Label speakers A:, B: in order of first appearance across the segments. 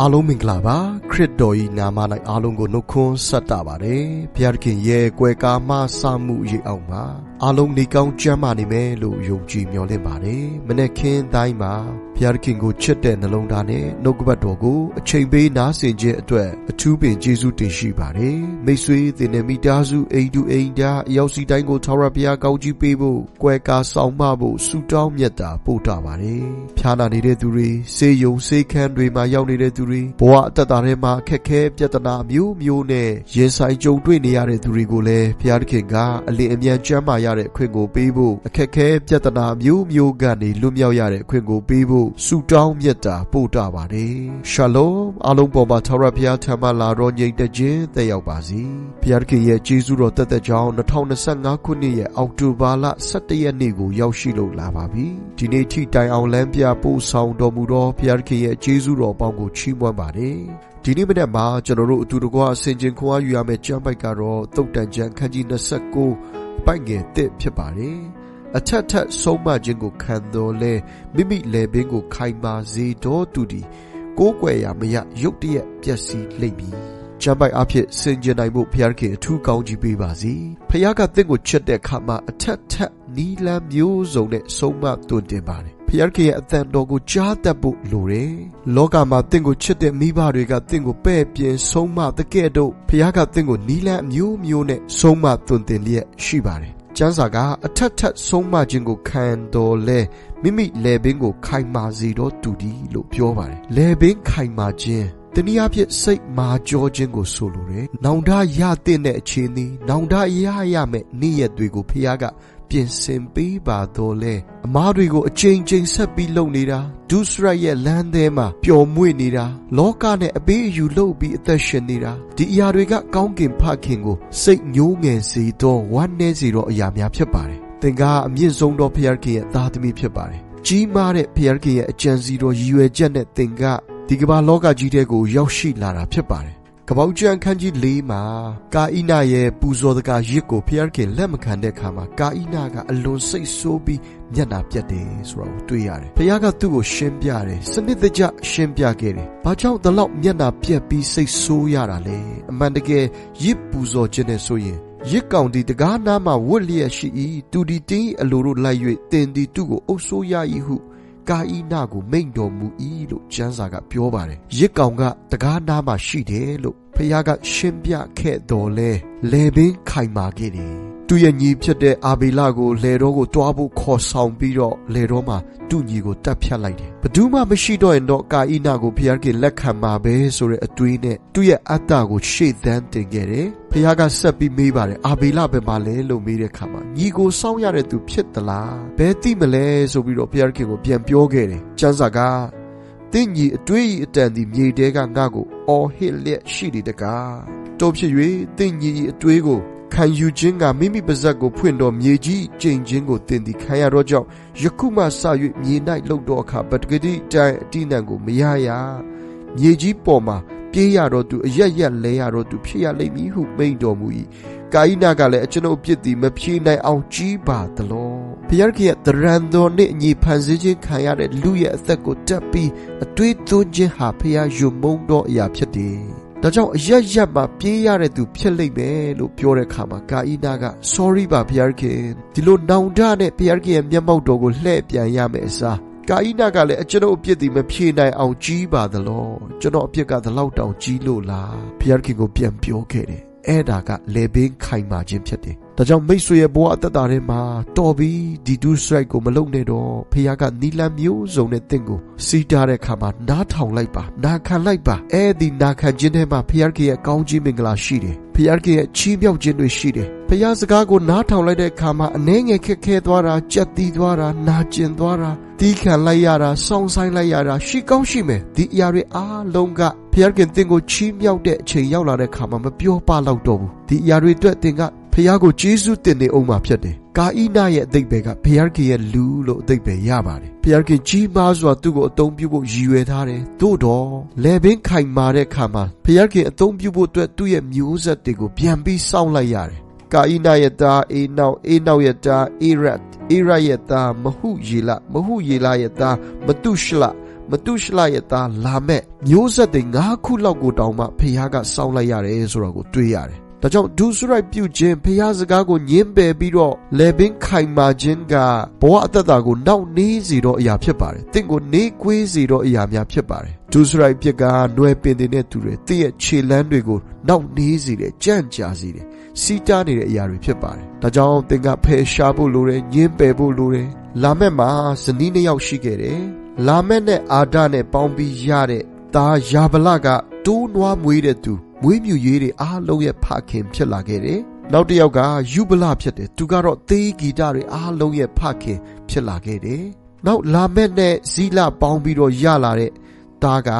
A: အားလုံးမင်္ဂလာပါခရစ်တော်၏နာမ၌အားလုံးကိုနှုတ်ခွန်းဆက်တာပါတယ်ဘုရားသခင်ရဲ့ကွယ်ကာမစမှုရိပ်အောင်ပါအားလုံးနေကောင်းကျမ်းမာနေမယ်လို့ယုံကြည်မျှော်လင့်ပါတယ်မနေ့ခင်းတိုင်းမှာ ဘုရားသခင်ကိုချစ်တဲ့နှလုံးသားနဲ့နှုတ်ကပတ်တော်ကိုအချိန်ပေးနားဆင်ခြင်းအတွက်အထူးပင်ကျေးဇူးတင်ရှိပါတယ်မိတ်ဆွေသင်တဲ့မိသားစုအိမ်တူအိမ်သားအရောက်စီတိုင်းကိုထာဝရဘုရားကောင်းကြီးပေးဖို့ကွယ်ကာဆောင်မဖို့ဆုတောင်းမြတ်တာပို့တာပါတယ်ဖျားနာနေတဲ့သူတွေစေယုံစေခန်းတွေမှာရောက်နေတဲ့သူတွေဘဝအတ္တတာထဲမှာအခက်ခဲပြဿနာမျိုးမျိုးနဲ့ရင်ဆိုင်ကြုံတွေ့နေရတဲ့သူတွေကိုလည်းဘုရားသခင်ကအလင်းအမြန်ကျမ်းမာရတဲ့အခွင့်ကိုပေးဖို့အခက်ခဲပြဿနာမျိုးမျိုးကနေလွတ်မြောက်ရတဲ့အခွင့်ကိုပေးဖို့ဆုတောင်းမြတ်တာပို့တာပါတယ်ရှာလုံအားလုံးပေါ်မှာထာဝရဘုရားထံမှလာတော်ညိတ်တဲ့ခြင်းတက်ရောက်ပါစေဘုရားသခင်ရဲ့ကျေးဇူးတော်တက်တဲ့ကြောင်း2025ခုနှစ်ရဲ့အောက်တိုဘာလ17ရက်နေ့ကိုရောက်ရှိလို့လာပါပြီဒီနေ့ထိတိုင်အောင်လမ်းပြပို့ဆောင်တော်မူသောဘုရားသခင်ရဲ့ကျေးဇူးတော်ပေါင်းကိုချီးမွမ်းပါတယ်ဒီနေ့မနေ့မှာကျွန်တော်တို့အတူတကွအစဉ်ချင်းခွန်အားယူရမယ့်ကျမ်းပိုက်ကတော့တုတ်တန်ကျမ်းခန်းကြီး29ပိုက်ငယ်1ဖြစ်ပါတယ် အထက်ထက်ဆုံးမခြင်းကိုခံတော်လဲမိမိလေပင်ကိုခိုင်မာစေတော်သူသည်ကိုးကွယ်ရာမရရုတ်တရက်ပျက်စီးလိမ့်မည်ကျမ်းပိုက်အဖြစ်စင်ကြင်နိုင်ဖို့ဘုရားခင်အထူးကောင်းကြီးပေးပါစေ။ဘုရားကတင့်ကိုချစ်တဲ့အခါမှာအထက်ထက်နီလန်းမျိုးစုံနဲ့ဆုံးမတွင်တင်ပါတယ်။ဘုရားခင်ရဲ့အသံတော်ကိုကြားတတ်ဖို့လိုတယ်။လောကမှာတင့်ကိုချစ်တဲ့မိဘတွေကတင့်ကိုပဲ့ပြင်းဆုံးမတဲ့ကဲ့သို့ဘုရားကတင့်ကိုနီလန်းအမျိုးမျိုးနဲ့ဆုံးမတွင်တင်လျက်ရှိပါတယ်။ ကျမ်းစာကအထက်ထက်ဆုံးမခြင်းကိုခံတော်လဲမိမိလေပင်ကိုခိုင်မာစေတော့တူဒီလို့ပြောပါတယ်။လေပင်ခိုင်မာခြင်းတနည်းအားဖြင့်စိတ်မာကြောခြင်းကိုဆိုလိုတယ်။နောင်တရတဲ့အခြေအနေနောင်တရရမဲ့နေ့ရက်တွေကိုဖခင်က ပြင်ဆင်ပေးပါတော့လေအမားတွေကိုအချိန်ချင်းဆက်ပြီးလုပ်နေတာဒုစရရဲ့လမ်းထဲမှာပျော်မွေ့နေတာလောကနဲ့အပေးအယူလုပ်ပြီးအသက်ရှင်နေတာဒီအရာတွေကကောင်းကင်ဖခင်ကိုစိတ်ညှိုးငယ်စေတော့ဝမ်းနည်းစေတော့အရာများဖြစ်ပါတယ်သင်ကအမြင့်ဆုံးသောဖခင်ရဲ့သားသမီးဖြစ်ပါတယ်ကြီးမားတဲ့ဖခင်ရဲ့အကြံစီတော်ရည်ရွယ်ချက်နဲ့သင်ကဒီကမ္ဘာလောကကြီးထဲကိုရောက်ရှိလာတာဖြစ်ပါတယ် ကပောက်ကျန်ခန်းကြီး၄မှာကာဣနရဲ့ပူဇော်တကာရစ်ကိုဖျားခင်လက်မခံတဲ့အခါမှာကာဣနကအလွန်စိတ်ဆိုးပြီးမျက်နာပြတ်တယ်ဆိုတာကိုတွေ့ရတယ်။ဖျားကသူ့ကိုရှင်းပြတယ်။စနစ်တကျရှင်းပြခဲ့တယ်။ဘာကြောင့်ဒီလောက်မျက်နာပြတ်ပြီးစိတ်ဆိုးရတာလဲ။အမှန်တကယ်ရစ်ပူဇော်ခြင်းနဲ့ဆိုရင်ရစ်ကောင်ဒီတကားနားမှာဝတ်လျက်ရှိ၏သူဒီတင်းအလိုတို့လိုက်၍တင်ဒီသူ့ကိုအုပ်ဆိုးရ၏ဟု ကာဣနကိုမိန့်တော်မူ၏လို့ကျမ်းစာကပြောပါတယ်ရစ်ကောင်ကတကားနားမှာရှိတယ်လို့ဖခင်ကရှင်းပြခဲ့တော်လဲလေပင်ခိုင်မာခဲ့တယ် သူ့ရဲ့ညီဖြစ်တဲ့အာဘေလကိုလေတော်ကိုတွားဖို့ခေါ်ဆောင်ပြီးတော့လေတော်မှာသူ့ညီကိုတတ်ဖြတ်လိုက်တယ်ဘယ်သူမှမရှိတော့ရင်တော့ကာဣနကိုဖခင်ကလက်ခံမှာပဲဆိုတဲ့အတွေးနဲ့သူ့ရဲ့အတ္တကိုရှေ့သန်းတင်ခဲ့တယ်ဖခင်ကဆက်ပြီးမေးပါတယ်အာဘေလဘယ်မှာလဲလို့မေးတဲ့အခါမှာညီကိုစောင့်ရတဲ့သူဖြစ်သလားဘယ်သိမလဲဆိုပြီးတော့ဖခင်ကိုပြန်ပြောခဲ့တယ်ကျမ်းစာကတင့်ညီအတွေးဤအတန်ဒီမြေတဲကငါ့ကိုအော်ဟစ်လျက်ရှိတယ်တကားတို့ဖြစ်၍တင့်ညီအတွေးကို ခံယူခြင်းကမိမိပါဇက်ကိုဖွင့်တော်မြေကြီးကျိန်ခြင်းကိုတင်သည်ခံရတော့ကြောင့်ယခုမှစ၍မြေ၌လှုပ်တော့အခါပတကတိတိုင်အတိနံကိုမရရမြေကြီးပေါ်မှာပြေးရတော့သူအရက်ရက်လဲရတော့သူဖြစ်ရလိမ့်မည်ဟုမိန့်တော်မူ၏ကာဣနာကလည်းအကျွန်ုပ်ပြစ်သည်မဖြေနိုင်အောင်ကြီးပါသလောဘုရားကရဲ့တရန်တော်နဲ့အညီဖန်ဆင်းခြင်းခံရတဲ့လူရဲ့အသက်ကိုတက်ပြီးအတွေးသွင်းခြင်းဟာဘုရားယုံမုန်းသောအရာဖြစ်တယ် ဒါကြောင့်အရရက်မှာပြေးရတဲ့သူဖြစ်လိမ့်မယ်လို့ပြောတဲ့အခါမှာကာဣနာက sorry ပါဘုရားခင်ဒီလိုနောင်တနဲ့ဘုရားခင်ရဲ့မျက်မှောက်တော်ကိုလှည့်ပြန်ရမယ်အစားကာဣနာကလည်းအကျွန်ုပ်အပြစ်ဒီမဖြေနိုင်အောင်ကြီးပါသလောကျွန်တော်အပြစ်ကဒီလောက်တောင်ကြီးလို့လားဘုရားခင်ကိုပြန်ပြောခဲ့တယ်အဲ့ဒါကလေပင်ခိုင်မာခြင်းဖြစ်တယ်။ ဒါကြောင့်မိတ်ဆွေရဲ့ဘဝအသက်တာထဲမှာတော်ပြီးဒီဒုစရိုက်ကိုမလုံနဲ့တော့ဖခင်ကနီလန်မျိုးစုံနဲ့တင့်ကိုစီးတားတဲ့အခါမှာနားထောင်လိုက်ပါနာခံလိုက်ပါအဲ့ဒီနာခံခြင်းထဲမှာဖခင်ရဲ့ကောင်းခြင်းမင်္ဂလာရှိတယ်။ဖခင်ရဲ့ချီးမြှောက်ခြင်းတွေရှိတယ်။ဖခင်စကားကိုနားထောင်လိုက်တဲ့အခါမှာအနှဲငယ်ခက်ခဲသွားတာကြက်တီးသွားတာနာကျင်သွားတာတီးခံလိုက်ရတာစောင်းဆိုင်လိုက်ရတာရှိကောင်းရှိမယ်ဒီအရာတွေအားလုံးကဖခင်တင်ကိုချီးမြှောက်တဲ့အချိန်ရောက်လာတဲ့အခါမှာမပြောပလောက်တော့ဘူးဒီအရာတွေအတွက်တင်က ဖခင်ကိုကျေးဇူးတင်နေအောင်မှာဖြစ်တယ်ကာဣနရဲ့အသိပ္ပယ်ကဖခင်ရဲ့လူလို့အသိပ္ပယ်ရပါတယ်ဖခင်ကြီးမားစွာသူ့ကိုအသုံးပြုဖို့ရည်ရွယ်ထားတယ်သို့တော့လေပင်ခိုင်မာတဲ့အခါမှာဖခင်အသုံးပြုဖို့အတွက်သူ့ရဲ့မျိုးဆက်တွေကိုပြန်ပြီးစောင့်လိုက်ရတယ်ကာဣနရဲ့သားအေနောက်အေနောက်ရဲ့သားအေရတ်အေရရဲ့သားမဟုယေလမဟုယေလရဲ့သားမတုရှလမမတုရှလရဲ့သားလာမဲ့မျိုးဆက်တွေ၅ခုလောက်ကိုတောင်မှဖခင်ကစောင်းလိုက်ရတယ်ဆိုတော့ကိုတွေးရတယ် ဒါကြောင့်ဒုစရိုက်ပြုခြင်းဖခင်စကားကိုညင်းပယ်ပြီးတော့လေပင်ခိုင်မာခြင်းကဘဝအသက်တာကိုနောက်နေစေတော့အရာဖြစ်ပါတယ်။တင့်ကိုနေကွေးစေတော့အရာများဖြစ်ပါတယ်။ဒုစရိုက်ဖြစ်ကနှွယ်ပင်တဲ့သူတွေတင့်ရဲ့ခြေလမ်းတွေကိုနောက်နေစေတယ်ကြန့်ကြာစေတယ်စီးတားနေတဲ့အရာတွေဖြစ်ပါတယ်။ဒါကြောင့်သင်ကဖယ်ရှားဖို့လိုတယ်ညင်းပယ်ဖို့လိုတယ်။လာမက်မှာဇနီးနှစ်ယောက်ရှိခဲ့တယ်။လာမက်နဲ့အာဒနဲ့ပေါင်းပြီးရတဲ့သားယာဗလကတိုးနွားမွေးတဲ့သူ မွေးမြူရေးတွေအားလုံးရဲ့ဖခင်ဖြစ်လာခဲ့တယ်။နောက်တစ်ယောက်ကယူဗလဖြစ်တယ်။သူကတော့သေဂီတတွေအားလုံးရဲ့ဖခင်ဖြစ်လာခဲ့တယ်။နောက်လာမက်နဲ့ဇီလပေါင်းပြီးတော့ရလာတဲ့သားက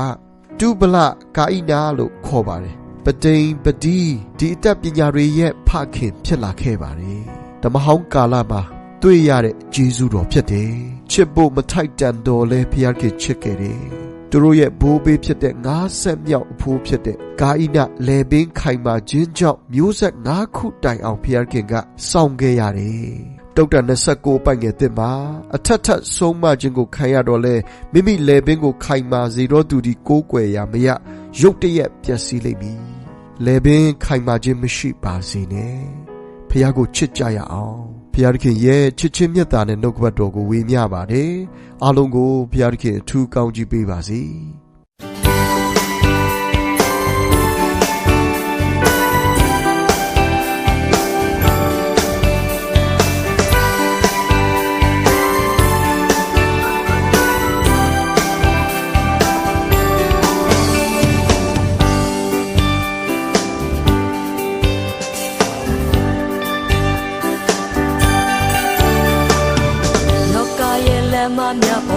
A: တူဗလကာဣနာလို့ခေါ်ပါတယ်။ပတိန်ပတိဒီအတတ်ပညာတွေရဲ့ဖခင်ဖြစ်လာခဲ့ပါတယ်။ဓမ္မဟောင်းကာလမှာတွေ့ရတဲ့ဂျေဇုတော်ဖြစ်တယ်။ချစ်ဖို့မထိုက်တန်တော်လဲဖျားခင်ချစ်ခဲ့တယ်။ သူတို့ရဲ့ဘိုးဘေးဖြစ်တဲ့ငါးဆက်မြောက်အဖိုးဖြစ်တဲ့ဂါဣနလေပင်ခိုင်မာခြင်းကြောင့်မျိုးဆက်ငါးခုတိုင်အောင်ဖျားခင်ကစောင့်ခဲ့ရတယ်။တုတ်တန်29ပိုင်ငယ်တင်မှာအထက်ထက်ဆုံးမခြင်းကိုခံရတော့လဲမိမိလေပင်ကိုခိုင်မာစေတော့သူဒီကိုးကွယ်ရာမရရုတ်တရက်ပျက်စီးလိမ့်မည်။လေပင်ခိုင်မာခြင်းမရှိပါစေနဲ့။ဖျားကိုချစ်ကြရအောင်။ ဖျားသခင်ရဲ့ချစ်ချင်းမြတ်တာနဲ့နှုတ်ကပတ်တော်ကိုဝေမျှပါတယ်။အားလုံးကိုဖျားသခင်အထူးကောင်းချီးပေးပါစေ။ um yeah